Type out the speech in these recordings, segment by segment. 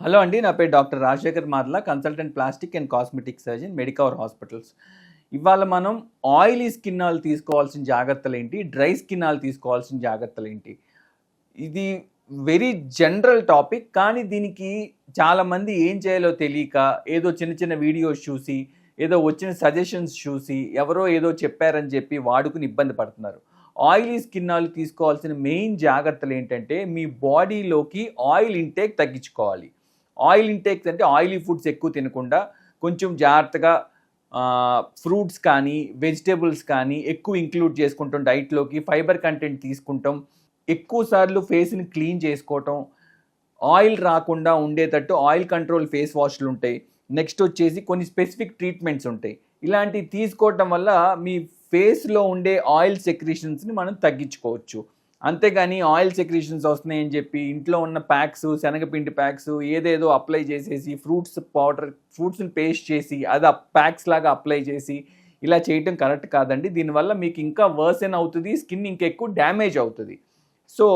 Hello అండి నా పేరు doctor Rajasekhar Marla consultant plastic and cosmetic surgeon Medicover hospitals. ఇవాళ మనం ఆయిలీ స్కిన్ వాళ్ళు తీసుకోవాల్సిన జాగ్రత్తలు ఏంటి డ్రై స్కిన్ వాళ్ళు తీసుకోవాల్సిన జాగ్రత్తలు ఏంటి? ఇది వెరీ జనరల్ టాపిక్ కానీ దీనికి చాలామంది ఏం చేయాలో తెలియక ఏదో చిన్న చిన్న వీడియోస్ చూసి ఏదో వచ్చిన సజెషన్స్ చూసి ఎవరో ఏదో చెప్పారని చెప్పి వాడుకుని ఇబ్బంది పడుతున్నారు. ఆయిలీ స్కిన్ వాళ్ళు తీసుకోవాల్సిన మెయిన్ జాగ్రత్తలు ఏంటంటే మీ బాడీలోకి ఆయిల్ ఇంటేక్ తగ్గించుకోవాలి. ఆయిల్ ఇంటేక్స్ అంటే ఆయిలీ ఫుడ్స్ ఎక్కువ తినకుండా కొంచెం జాగ్రత్తగా ఫ్రూట్స్ కానీ వెజిటేబుల్స్ కానీ ఎక్కువ ఇంక్లూడ్ చేసుకుంటాం డైట్లోకి ఫైబర్ కంటెంట్ తీసుకుంటాం. ఎక్కువ సార్లు ఫేస్ని క్లీన్ చేసుకోవటం ఆయిల్ రాకుండా ఉండేటట్టు ఆయిల్ కంట్రోల్ ఫేస్ వాష్లు ఉంటాయి. నెక్స్ట్ వచ్చేసి కొన్ని స్పెసిఫిక్ ట్రీట్మెంట్స్ ఉంటాయి. ఇలాంటివి తీసుకోవటం వల్ల మీ ఫేస్లో ఉండే ఆయిల్ సెక్రీషన్స్ని మనం తగ్గించుకోవచ్చు. అంతేగాని ఆయిల్ సెక్రీషన్స్ వస్తున్నాయని చెప్పి ఇంట్లో ఉన్న ప్యాక్స్ శనగపిండి ప్యాక్స్ ఏదేదో అప్లై చేసేసి ఫ్రూట్స్ పౌడర్ ఫ్రూట్స్ని పేస్ట్ చేసి అది ప్యాక్స్ లాగా అప్లై చేసి ఇలా చేయటం కరెక్ట్ కాదండి. దీనివల్ల మీకు ఇంకా వర్సెన్ అవుతుంది స్కిన్ ఇంకెక్కువ డ్యామేజ్ అవుతుంది. సో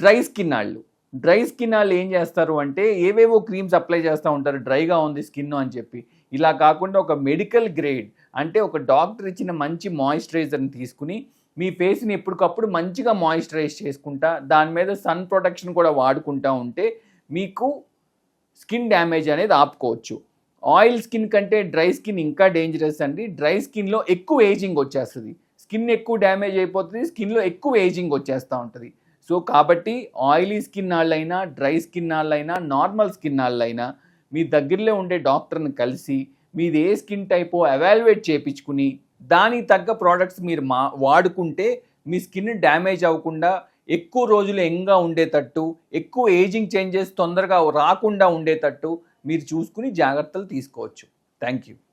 డ్రై స్కిన్ వాళ్ళు డ్రై స్కిన్ వాళ్ళు ఏం చేస్తారు అంటే ఏవేవో క్రీమ్స్ అప్లై చేస్తూ ఉంటారు డ్రైగా ఉంది స్కిన్ అని చెప్పి. ఇలా కాకుండా ఒక మెడికల్ గ్రేడ్ అంటే ఒక డాక్టర్ ఇచ్చిన మంచి మాయిశ్చరైజర్ని తీసుకుని మీ ఫేస్ని ఎప్పటికప్పుడు మంచిగా మాయిశ్చరైజ్ చేసుకుంటా దాని మీద సన్ ప్రొటెక్షన్ కూడా వాడుకుంటా ఉంటే మీకు స్కిన్ డ్యామేజ్ అనేది ఆపుకోవచ్చు. ఆయిల్ స్కిన్ కంటే డ్రై స్కిన్ ఇంకా డేంజరస్ అండి. డ్రై స్కిన్లో ఎక్కువ ఏజింగ్ వచ్చేస్తుంది. స్కిన్ ఎక్కువ డ్యామేజ్ అయిపోతుంది స్కిన్లో ఎక్కువ ఏజింగ్ వచ్చేస్తూ ఉంటుంది. సో కాబట్టి ఆయిలీ స్కిన్ వాళ్ళైనా డ్రై స్కిన్ వాళ్ళైనా నార్మల్ స్కిన్ వాళ్ళైనా మీ దగ్గరలో ఉండే డాక్టర్ని కలిసి మీది ఏ స్కిన్ టైపో అవాల్యుయేట్ చేయించుకుని దానికి తగ్గ ప్రోడక్ట్స్ మీరు మా వాడుకుంటే మీ స్కిన్ డ్యామేజ్ అవ్వకుండా ఎక్కువ రోజులు యంగ్గా ఉండేటట్టు ఎక్కువ ఏజింగ్ చేంజెస్ తొందరగా రాకుండా ఉండేటట్టు మీరు చూసుకుని జాగ్రత్తలు తీసుకోవచ్చు. Thank you